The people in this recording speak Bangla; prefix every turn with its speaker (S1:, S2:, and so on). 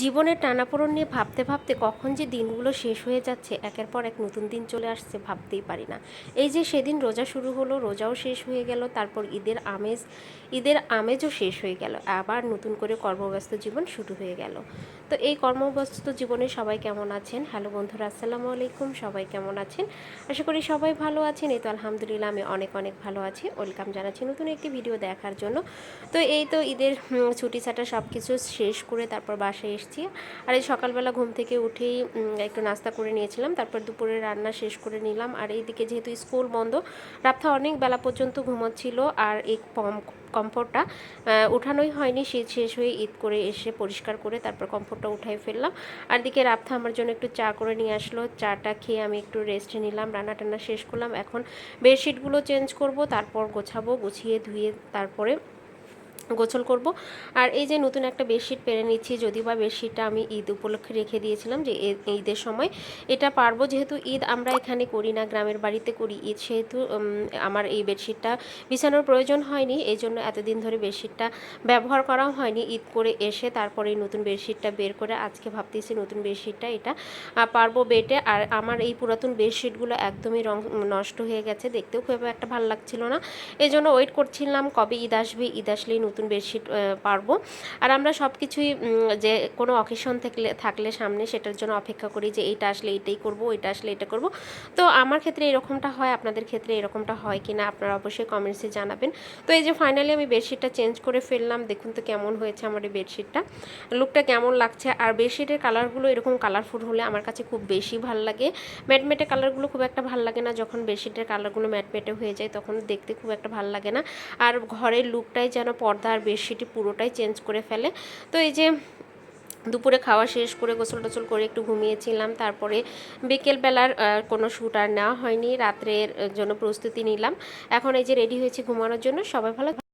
S1: জীবনের টানাপোড়ন নিয়ে ভাবতে ভাবতে কখন যে দিনগুলো শেষ হয়ে যাচ্ছে, একের পর এক নতুন দিন চলে আসছে ভাবতেই পারি না। এই যে সেদিন রোজা শুরু হলো, রোজাও শেষ হয়ে গেল, তারপর ঈদের আমেজ, ঈদের আমেজও শেষ হয়ে গেল, আবার নতুন করে কর্মব্যস্ত জীবন শুরু হয়ে গেল। তো এই কর্মব্যস্ত জীবনে সবাই কেমন আছেন? হ্যালো বন্ধুরা, আসসালামু আলাইকুম, সবাই কেমন আছেন? আশা করি সবাই ভালো আছেন। এই তো আলহামদুলিল্লাহ, আমি অনেক অনেক ভালো আছি। ওয়েলকাম জানাচ্ছি নতুন একটি ভিডিও দেখার জন্য। তো এই তো ঈদের ছুটি ছাটা সব কিছু শেষ করে তারপর বাসায় এসেছি। আর এই সকালবেলা ঘুম থেকে উঠেই একটু নাস্তা করে নিয়েছিলাম, তারপর দুপুরে রান্না শেষ করে নিলাম। আর এইদিকে যেহেতু স্কুল বন্ধ, রাতটা অনেক বেলা পর্যন্ত ঘুমোচ্ছিল আর এই পম কমফোর্টটা উঠানোই হয়নি। শীত শেষ হয়ে ঈদ করে এসে পরিষ্কার করে তারপর কমফোর্টটা উঠাই ফেললাম। আর দিকে রাতটা আমার জন্য একটু চা করে নিয়ে আসলো। চাটা খেয়ে আমি একটু রেস্ট নিলাম রান্না টান্না শেষ করলাম। এখন বেডশিটগুলো চেঞ্জ করব, তারপর গোছাবো, গুছিয়ে ধুয়ে তারপরে গোছল করব। আর এই যে নতুন একটা বেডশিট পেরে নিচ্ছি যদি বা বেডশিটটা আমি ঈদ উপলক্ষে রেখে দিয়েছিলাম যে ঈদের সময়। এটা পারব, যেহেতু ঈদ আমরা এখানে করি না, গ্রামের বাড়িতে করি ঈদ, সেহেতু আমার এই বেডশিটটা বিছানোর প্রয়োজন হয়নি। এই জন্য এতদিন ধরে বেডশিটটা ব্যবহার করাও হয়নি ঈদ করে এসে, তারপরে নতুন বেডশিটটা বের করে আজকে ভাবতেছি নতুন বেডশিটটা এটা পারব বেটে আর আমার এই পুরাতন বেডশিটগুলো একদমই রং, নষ্ট হয়ে গেছে, দেখতেও খুব একটা ভালো লাগছিল না। এই জন্য ওয়েট করছিলাম কবে ঈদ আসবে, ঈদ আসলেই নতুন বেডশিট আহ, পারব। আর আমরা সব কিছুই যে কোনো অকেশন থাকলে থাকলে সামনে সেটার জন্য অপেক্ষা করি যে এইটা আসলে এটাই করব এটা আসলে এটা করব। তো আমার ক্ষেত্রে এরকমটা হয় আপনাদের ক্ষেত্রে এরকমটা হয় কি না আপনারা অবশ্যই কমেন্টসে জানাবেন। তো এই যে ফাইনালি আমি বেডশিটটা চেঞ্জ করে ফেললাম দেখুন তো কেমন হয়েছে আমার এই বেডশিটটা। লুকটা কেমন লাগছে? আর বেডশিটের কালারগুলো এরকম কালারফুল হলে আমার কাছে খুব বেশি ভালো লাগে। ম্যাটমেটে কালারগুলো খুব একটা ভালো লাগে না যখন বেডশিটের কালারগুলো ম্যাটমেটে হয়ে যায় তখন দেখতে খুব একটা ভালো লাগে না। আর ঘরের লুকটাই যেন পর্দা আর বেডশিটই পুরোটাই চেঞ্জ করে ফেলে। তো এই যে দুপুরে খাওয়া শেষ করে গোসল টোসল করে একটু ঘুমিয়েছিলাম। তারপরে বিকেলবেলার কোনো শ্যুট আর নেওয়া হয়নি। রাত্রের জন্য প্রস্তুতি নিলাম। এখন এই যে রেডি হয়েছি ঘুমানোর জন্য। সবাই ভালো